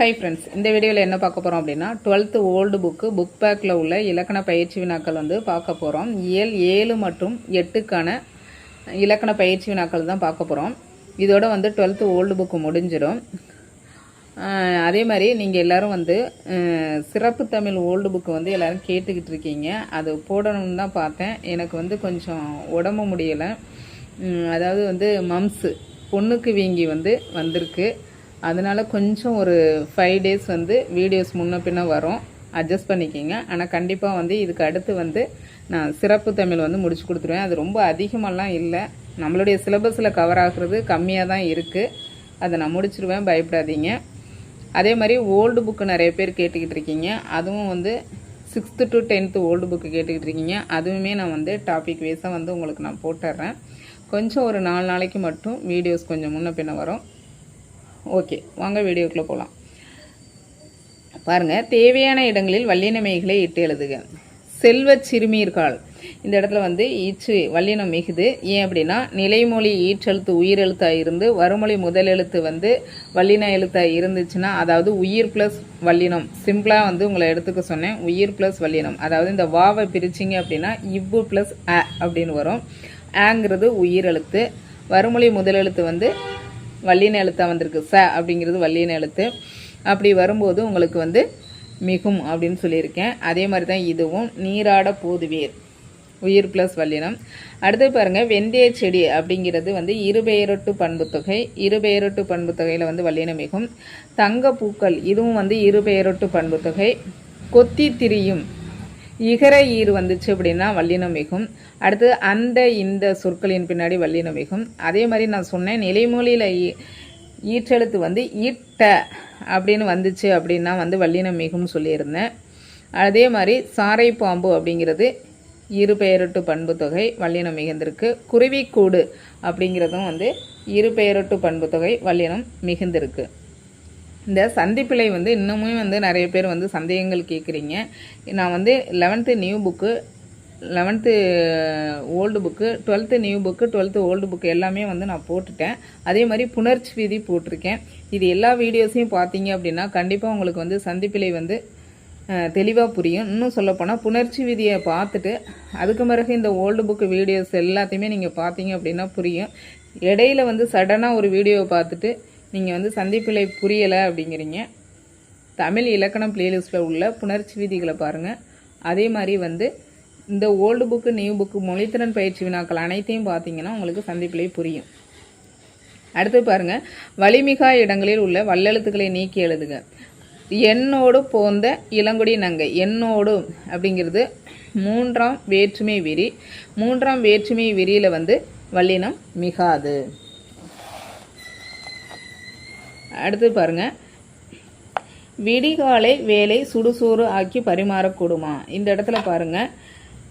Hi friends இந்த வீடியோவில் என்ன பார்க்க போகிறோம் அப்படின்னா டுவெல்த்து ஓல்டு புக்கு புக் பேக்கில் உள்ள இலக்கண பயிற்சி வினாக்கள் வந்து பார்க்க போகிறோம் ஏழு ஏழு மற்றும் எட்டுக்கான இலக்கண பயிற்சி வினாக்கள் தான் பார்க்க போகிறோம் இதோட வந்து டுவெல்த்து ஓல்டு புக்கு முடிஞ்சிடும். அதே மாதிரி நீங்கள் எல்லாரும் வந்து சிறப்பு தமிழ் ஓல்டு புக்கு வந்து எல்லோரும் கேட்டுக்கிட்டு இருக்கீங்க. அது போடணும்னு தான் பார்த்தேன். எனக்கு வந்து கொஞ்சம் உடம்பு முடியலை. அதாவது வந்து மம்ஸு பொண்ணுக்கு வீங்கி வந்து வந்திருக்கு. அதனால கொஞ்சம் ஒரு ஃபைவ் டேஸ் வந்து வீடியோஸ் முன்ன பின்ன வரும். அட்ஜஸ்ட் பண்ணிக்கிங்க. ஆனால் கண்டிப்பாக வந்து இதுக்கு அடுத்து வந்து நான் சிறப்பு தமிழ் வந்து முடிச்சு கொடுத்துருவேன். அது ரொம்ப அதிகமெல்லாம் இல்லை. நம்மளுடைய சிலபஸில் கவர் ஆகுறது கம்மியாக தான் இருக்குது அதை நான் முடிச்சிருவேன். பயப்படாதீங்க. அதே மாதிரி ஓல்டு புக்கு நிறைய பேர் கேட்டுக்கிட்டு இருக்கீங்க. அதுவும் வந்து sixth to tenth old book கேட்டுக்கிட்டு இருக்கீங்க. அதுவுமே நான் வந்து டாபிக் வைஸாக வந்து உங்களுக்கு நான் போட்டுடுறேன் கொஞ்சம் ஒரு நாலு நாளைக்கு மட்டும் வீடியோஸ் கொஞ்சம் முன்ன பின்ன வரும். ஓகே வாங்க வீடியோக்குள்ளே போகலாம் பாருங்க தேவையான இடங்களில் வல்லினமைகளை இட்டு எழுதுக. செல்வச் சிறுமீர்கால். இந்த இடத்துல வந்து ஈச்சு வல்லினம் மிகுது. ஏன் அப்படின்னா நிலைமொழி ஈற்றெழுத்து உயிரெழுத்தாக இருந்து வருமொழி முதல் எழுத்து வந்து வல்லின எழுத்தாக இருந்துச்சுன்னா அதாவது உயிர் ப்ளஸ் வல்லினம். சிம்பிளாக வந்து உங்களை எடுத்துக்க சொன்னேன். உயிர் ப்ளஸ் வல்லினம். அதாவது இந்த வாவை பிரிச்சிங்க அப்படின்னா இவ்வு ப்ளஸ் அ அப்படின்னு வரும். ஆங்கிறது உயிர் எழுத்து வருமொழி முதல் எழுத்து வந்து வல்லின எழுத்தாக வந்திருக்கு. ச அப்படிங்கிறது வல்லின எழுத்து அப்படி வரும்போது உங்களுக்கு வந்து மிகும் அப்படின்னு சொல்லியிருக்கேன். அதே மாதிரி தான் இதுவும். நீராட போதுவேர். உயிர் ப்ளஸ் வல்லினம். அடுத்து பாருங்கள் வெந்தய செடி அப்படிங்கிறது வந்து இருபெயரொட்டு பண்புத்தொகை இருபெயரொட்டு பண்புத்தொகையில் வந்து வல்லினம் மிகும். தங்க பூக்கள் இதுவும் வந்து இருபெயரொட்டு பண்புத்தொகை கொத்தி திரியும் இகர ஈர் வந்துச்சு அப்படின்னா வல்லினம் மிகும். அடுத்து அந்த இந்த சொற்களின் பின்னாடி வல்லினம் மிகும். அதே மாதிரி நான் சொன்னேன் நிலைமொழியில் ஈ- ஈற்றெழுத்து வந்து ஈட்ட அப்படின்னு வந்துச்சு அப்படின்னா வந்து வல்லினம் மிகும்னு சொல்லியிருந்தேன். அதே மாதிரி சாரை பாம்பு அப்படிங்கிறது இரு பெயரொட்டு பண்பு தொகை வல்லினம் மிகுந்திருக்கு. குருவிக்கூடு அப்படிங்கிறதும் வந்து இரு பெயரொட்டு பண்பு தொகை வல்லினம் மிகுந்திருக்கு. இந்த சந்திப்பிழை வந்து இன்னுமே வந்து நிறைய பேர் வந்து சந்தேகங்கள் கேட்குறீங்க. நான் வந்து eleventh new book eleventh old book twelfth new book twelfth old book எல்லாமே வந்து நான் போட்டுட்டேன். அதே மாதிரி புணர்ச்சி விதி போட்டிருக்கேன். இது எல்லா வீடியோஸையும் பார்த்தீங்க அப்படின்னா கண்டிப்பாக உங்களுக்கு வந்து சந்திப்பிலை வந்து தெளிவாக புரியும். இன்னும் சொல்லப்போனால் புணர்ச்சி விதியை பார்த்துட்டு அதுக்கு பிறகு இந்த ஓல்டு புக்கு வீடியோஸ் எல்லாத்தையுமே நீங்கள் பார்த்தீங்க அப்படின்னா புரியும். இடையில வந்து சடனாக ஒரு வீடியோவை பார்த்துட்டு நீங்கள் வந்து சந்திப்பிழை புரியலை அப்படிங்கிறீங்க. தமிழ் இலக்கணம் பிளேலிஸ்ட்டில் உள்ள புணர்ச்சி விதிகளை பாருங்கள் அதே மாதிரி வந்து இந்த ஓல்டு புக்கு நியூ புக்கு மொழித்திறன் பயிற்சி வினாக்கள் அனைத்தையும் பார்த்தீங்கன்னா உங்களுக்கு சந்திப்பிலே புரியும். அடுத்து பாருங்கள் வலிமிகா இடங்களில் உள்ள வல்லெழுத்துக்களை நீக்கி எழுதுக. என்னோடு போந்த இளங்குடி நங்கை என்னோடு அப்படிங்கிறது மூன்றாம் வேற்றுமை விரி மூன்றாம் வேற்றுமை விரியில் வந்து வல்லினம் மிகாது. அடுத்து பாருங்கள் விடிகாலை வேலை சுடுசோறு ஆக்கி பரிமாறக்கூடுமா? இந்த இடத்துல பாருங்கள்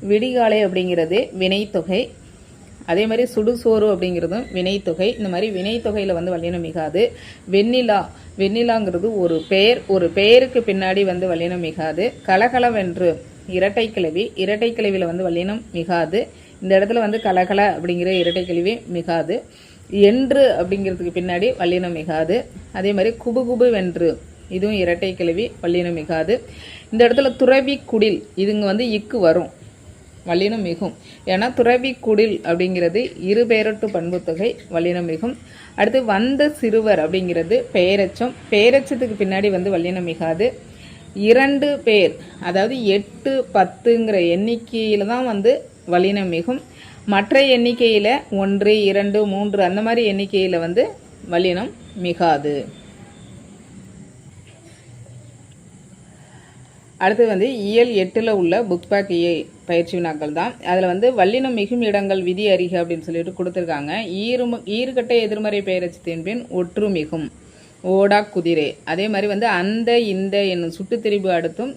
விடிகாலை அப்படிங்கிறது வினைத்தொகை. அதே மாதிரி சுடுசோறு அப்படிங்கிறதும் வினைத்தொகை. இந்த மாதிரி வினைத்தொகையில் வந்து வல்லினம் மிகாது. வெண்ணிலா வெண்ணிலாங்கிறது ஒரு பெயர். ஒரு பெயருக்கு பின்னாடி வந்து வல்லினம் மிகாது. கலகலவென்று இரட்டை கிளவி இரட்டை கிளவியில் வந்து வல்லினம் மிகாது. இந்த இடத்துல வந்து கலகல அப்படிங்கிற இரட்டை கிழவி மிகாது. என்று அப்படிங்கிறதுக்கு பின்னாடி வல்லினம் மிகாது. அதே மாதிரி குபுகுபு வென்று. இதுவும் இரட்டை கிழவி வல்லினம் மிகாது. இந்த இடத்துல துறவி குடில் இதுங்க வந்து இக்கு வரும். வல்லினம் மிகும். ஏன்னா துறவி குடில் அப்படிங்கிறது இரு பெயரொட்டு பண்புத்தொகை வல்லினம் மிகும். அடுத்து வந்த சிறுவர் அப்படிங்கிறது பெயரச்சம் பெயரச்சத்துக்கு பின்னாடி வந்து வல்லினம் மிகாது. இரண்டு பேர் அதாவது எட்டு பத்துங்கிற எண்ணிக்கையில் தான் வந்து வல்லினம் மிகும். மற்ற எண்ணிக்கையில் ஒன்று இரண்டு மூன்று அந்த மாதிரி எண்ணிக்கையில் வந்து வல்லினம் மிகாது. அடுத்து வந்து இயல் எட்டில் உள்ள புக் பேக் பயிற்சி வினாக்கள் தான். அதில் வந்து வல்லினம் மிகும் இடங்கள் விதி அறிக அப்படின்னு சொல்லிட்டு கொடுத்துருக்காங்க. ஈரும ஈறுகட்ட எதிர்மறை பெயரச்சி பின் ஒற்று மிகும் ஓடா குதிரை. அதே மாதிரி வந்து அந்த இந்த என்னும் சுட்டுத்திரிபு அடுத்தும்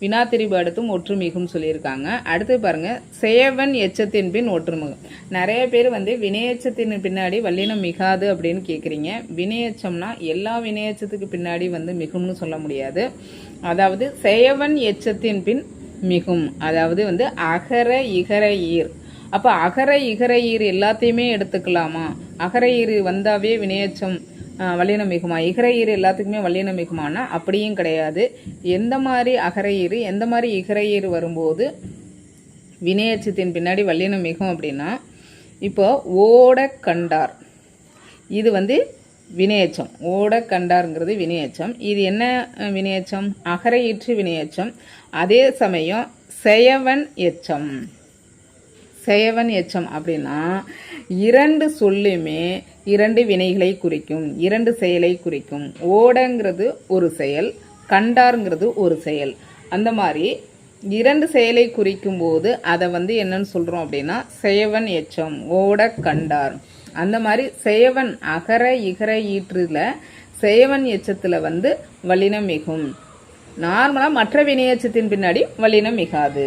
வினாத்திரிபு அடுத்தும் ஒற்றுமிகும் சொல்லியிருக்காங்க. அடுத்து பாருங்க சேவன் எச்சத்தின் பின் ஒற்றுமுகம். நிறைய பேர் வந்து வினையச்சத்தின் பின்னாடி வல்லினம் மிகாது அப்படின்னு கேட்குறீங்க வினையச்சம்னா எல்லா வினையச்சத்துக்கு பின்னாடி வந்து மிகும்னு சொல்ல முடியாது. அதாவது சேவன் எச்சத்தின் பின் மிகும். அதாவது வந்து அகர இகர ஈர். அப்போ அகர இகர ஈர் எல்லாத்தையுமே எடுத்துக்கலாமா? அகர ஈர் வந்தாவே வினையச்சம் வல்லினம் மிகுமா. இகரையீர் எல்லாத்துக்குமே வல்லினம் மிகுமானா அப்படியும் கிடையாது. எந்த மாதிரி அகரையீர் எந்த மாதிரி இகரையீர் வரும்போது வினையச்சத்தின் பின்னாடி வல்லினம் மிகும் அப்படின்னா இப்போ ஓட கண்டார். இது வந்து வினையச்சம். ஓட கண்டாருங்கிறது வினையச்சம். இது என்ன வினையச்சம்? அகரையீற்று வினையச்சம். அதே சமயம் செயவன் எச்சம். செயவன் எச்சம் அப்படின்னா இரண்டு சொல்லுமே இரண்டு வினைகளை குறிக்கும் இரண்டு செயலை குறிக்கும். ஓடங்கிறது ஒரு செயல் கண்டாருங்கிறது ஒரு செயல். அந்த மாதிரி இரண்டு செயலை குறிக்கும் போது அதை வந்து என்னன்னு சொல்கிறோம் அப்படின்னா செயவன் எச்சம் ஓட கண்டார். அந்த மாதிரி செயவன் அகர இகர ஈற்றுல செயவன் எச்சத்தில் வந்து வல்லினம் மிகும். நார்மலாக மற்ற வினையச்சத்தின் பின்னாடி வல்லினம் மிகாது.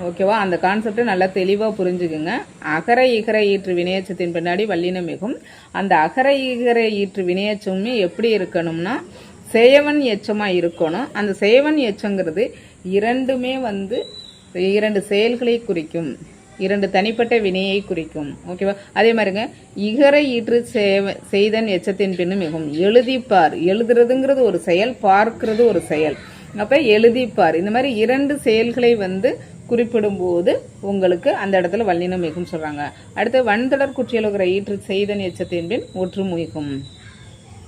ஓகேவா? அந்த கான்செப்டை நல்லா தெளிவாக புரிஞ்சுக்குங்க. அகர இகர ஈற்று வினையச்சத்தின் பின்னாடி வல்லினம் மிகும். அந்த அகர இகர ஈற்று வினையச்சமே எப்படி இருக்கணும்னா சேவன் எச்சமாக இருக்கணும். அந்த சேவன் எச்சங்கிறது இரண்டுமே வந்து இரண்டு செயல்களை குறிக்கும். இரண்டு தனிப்பட்ட வினையை குறிக்கும். ஓகேவா? அதே மாதிரிங்க இகர ஈற்று சேவ- செய்தன் எச்சத்தின் பின்னும் மிகும். எழுதிப்பார். எழுதுறதுங்கிறது ஒரு செயல் பார்க்கிறது ஒரு செயல். அப்போ எழுதிப்பார். இந்த மாதிரி இரண்டு செயல்களை வந்து குறிப்பிடும்போது உங்களுக்கு அந்த இடத்துல வல்லினம் மிகும் சொல்கிறாங்க அடுத்து வன்தொடர் குற்றியலுகிற ஈற்று செய்தன் எச்சத்தின் பின் ஒற்று மிகும்.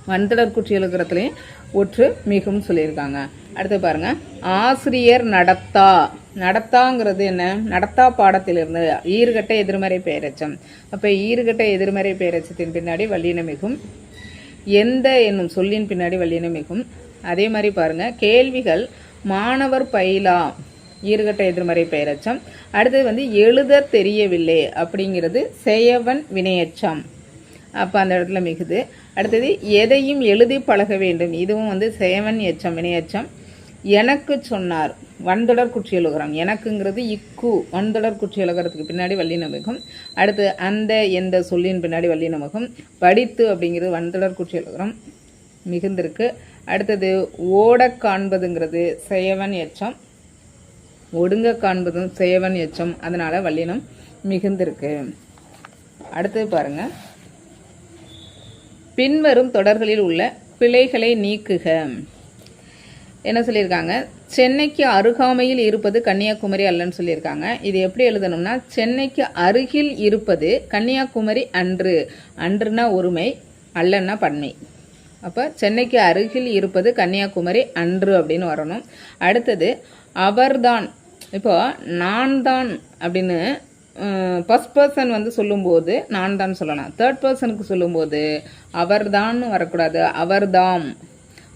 வன்தொடர் குற்றியலுகிறத்துலேயும் ஒற்று மிகும் சொல்லியிருக்காங்க. அடுத்து பாருங்க ஆசிரியர் நடத்தா. நடத்தாங்கிறது என்ன? நடத்தா பாடத்திலிருந்து ஈர்கட்ட எதிர்மறை பெயரச்சம் அப்போ ஈர்கட்ட எதிர்மறை பெயரச்சத்தின் பின்னாடி வல்லினம் மிகும் எந்த என்னும் சொல்லின் பின்னாடி வல்லினம் மிகும். அதே மாதிரி பாருங்கள் கேள்விகள் மாணவர் பயிலா. ஈறுகட்ட எதிர்மறை பெயரச்சம். அடுத்தது வந்து எழுத தெரியவில்லை அப்படிங்கிறது செயவன் வினையச்சம். அப்போ அந்த இடத்துல மிகுது. அடுத்தது எதையும் எழுதி பழக வேண்டும். இதுவும் வந்து சேவன் எச்சம் வினையச்சம். எனக்கு சொன்னார். வன்தொடர் குற்றியலுகரம் எனக்குங்கிறது இக்கு. வன்தொடர் குற்றியலுகரத்துக்கு பின்னாடி வல்லினம் மிகும் அடுத்து அந்த எந்த சொல்லின் பின்னாடி வல்லினம் படித்து அப்படிங்கிறது வன்தொடர் குற்றியலுகரம் மிகுந்திருக்கு. அடுத்தது ஓட காண்பதுங்கிறது செயவன் எச்சம். ஒடுங்க காண்பதும் சேவன் எச்சம். அதனால வல்லினம் மிகுந்திருக்கு. அடுத்தது பாருங்க. பின்வரும் தொடர்களில் உள்ள பிழைகளை நீக்குக. என்ன சொல்லியிருக்காங்க? சென்னைக்கு அருகாமையில் இருப்பது கன்னியாகுமரி அல்லன்னு சொல்லியிருக்காங்க. இது எப்படி எழுதணும்னா சென்னைக்கு அருகில் இருப்பது கன்னியாகுமரி அன்று. அன்றுனா ஒருமை அல்லன்னா பன்மை. அப்போ சென்னைக்கு அருகில் இருப்பது கன்னியாகுமரி அன்று அப்படின்னு வரணும். அடுத்தது அவர்தான். இப்போ நான் தான் அப்படின்னு ஃபஸ்ட் பர்சன் வந்து சொல்லும்போது நான் தான் சொல்லலாம். தேர்ட் பர்சனுக்கு சொல்லும்போது அவர்தான் வரக்கூடாது. அவர்தாம்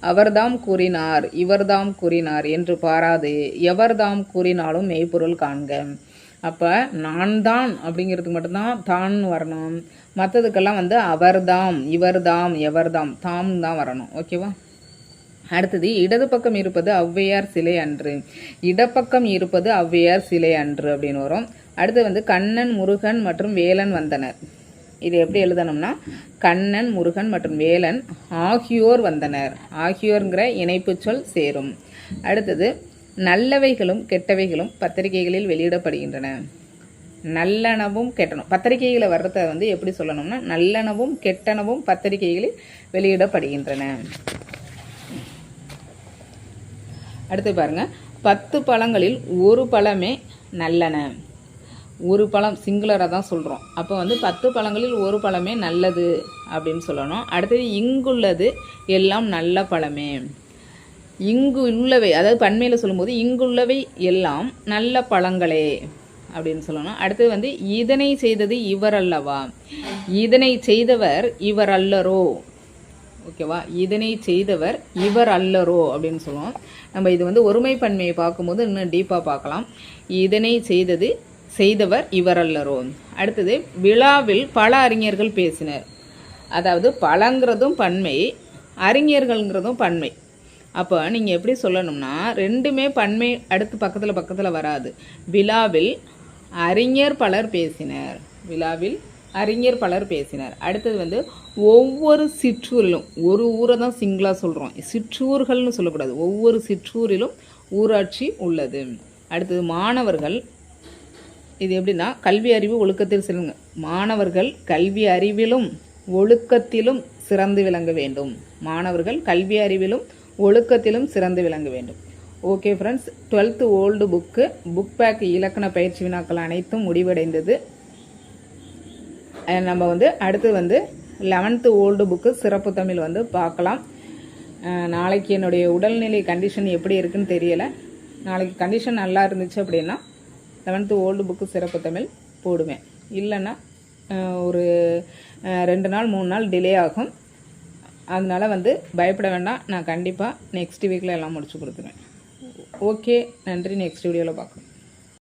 அவர்தாம் கூறினார். இவர்தாம் கூறினார் என்று பாராது. எவர்தாம் கூறினாலும் மெய்ப்பொருள் காண்க. அப்போ நான் தான் அப்படிங்கிறதுக்கு மட்டும்தான் தான் வரணும். மற்றதுக்கெல்லாம் வந்து அவர்தாம் இவர்தாம் எவர்தாம் தாம் தான் வரணும். ஓகேவா அடுத்தது இடது பக்கம் இருப்பது ஔவையார் சிலை அன்று. இடப்பக்கம் இருப்பது ஔவையார் சிலை அன்று அப்படின்னு வரும். அடுத்து வந்து கண்ணன் முருகன் மற்றும் வேலன் வந்தனர். இது எப்படி எழுதணும்னா கண்ணன் முருகன் மற்றும் வேலன் ஆகியோர் வந்தனர். ஆகியோருங்கிற இணைப்பு சொல் சேரும். அடுத்தது நல்லவைகளும் கெட்டவைகளும் பத்திரிகைகளில் வெளியிடப்படுகின்றன. நல்லனவும் கெட்டனும் பத்திரிகைகளை வர்றத வந்து எப்படி சொல்லணும்னா நல்லனவும் கெட்டனவும் பத்திரிகைகளில் வெளியிடப்படுகின்றன. அடுத்து பாருங்க. பத்து பழங்களில் ஒரு பழமே நல்லன. ஒரு பழம் சிங்குலராக தான் சொல்கிறோம் அப்போ வந்து பத்து பழங்களில் ஒரு பழமே நல்லது அப்படின்னு சொல்லணும். அடுத்தது இங்குள்ளது எல்லாம் நல்ல பழமே. இங்கு உள்ளவை அதாவது பன்மையில் சொல்லும்போது இங்குள்ளவை எல்லாம் நல்ல பழங்களே அப்படின்னு சொல்லணும். அடுத்தது வந்து இதனை செய்தது இவர் அல்லவா இதனை செய்தவர் இவர் அல்லரோ ஓகேவா? இதனை செய்தவர் இவர் அல்லரோ அப்படின்னு சொல்லுவோம். நம்ம இது வந்து ஒருமை பன்மையை பார்க்கும்போது இன்னும் டீப்பாக பார்க்கலாம். இதனை செய்தது செய்தவர் இவர் அல்லரோ. அடுத்தது விழாவில் பல அறிஞர்கள் பேசினர். அதாவது பழங்கிறதும் பன்மை அறிஞர்கள்ங்கிறதும் பன்மை. அப்போ நீங்கள் எப்படி சொல்லணும்னா ரெண்டுமே பன்மை அடுத்து பக்கத்தில் பக்கத்தில் வராது. விழாவில் அறிஞர் பலர் பேசினர். விழாவில் அறிஞர் பலர் பேசினார். அடுத்தது வந்து ஒவ்வொரு சிற்றூரிலும் ஒரு ஊரை தான் சிங்கிளாக சொல்கிறோம் சிற்றூர்கள்னு சொல்லக்கூடாது. ஒவ்வொரு சிற்றூரிலும் ஊராட்சி உள்ளது. அடுத்தது மாணவர்கள் இது எப்படின்னா கல்வி அறிவு ஒழுக்கத்தில் செல்லுங்க மாணவர்கள் கல்வி அறிவிலும் ஒழுக்கத்திலும் சிறந்து விளங்க வேண்டும். மாணவர்கள் கல்வி அறிவிலும் ஒழுக்கத்திலும் சிறந்து விளங்க வேண்டும். Okay friends twelfth old book book back இலக்கண பயிற்சி வினாக்கள் அனைத்தும் முடிவடைந்தது. நம்ம வந்து அடுத்து வந்து லெவன்த்து ஓல்டு புக்கு சிறப்பு தமிழ் வந்து பார்க்கலாம். நாளைக்கு என்னுடைய உடல்நிலை கண்டிஷன் எப்படி இருக்குன்னு தெரியலை. நாளைக்கு கண்டிஷன் நல்லா இருந்துச்சு அப்படின்னா லெவன்த்து ஓல்டு புக்கு சிறப்பு தமிழ் போடுவேன். இல்லைன்னா ஒரு ரெண்டு நாள் மூணு நாள் டிலே ஆகும். அதனால் வந்து பயப்பட வேண்டாம். நான் கண்டிப்பாக நெக்ஸ்ட் வீக்கில் எல்லாம் முடிச்சு கொடுத்துருவேன். ஓகே நன்றி. நெக்ஸ்ட் வீடியோவில் பார்க்கலாம்.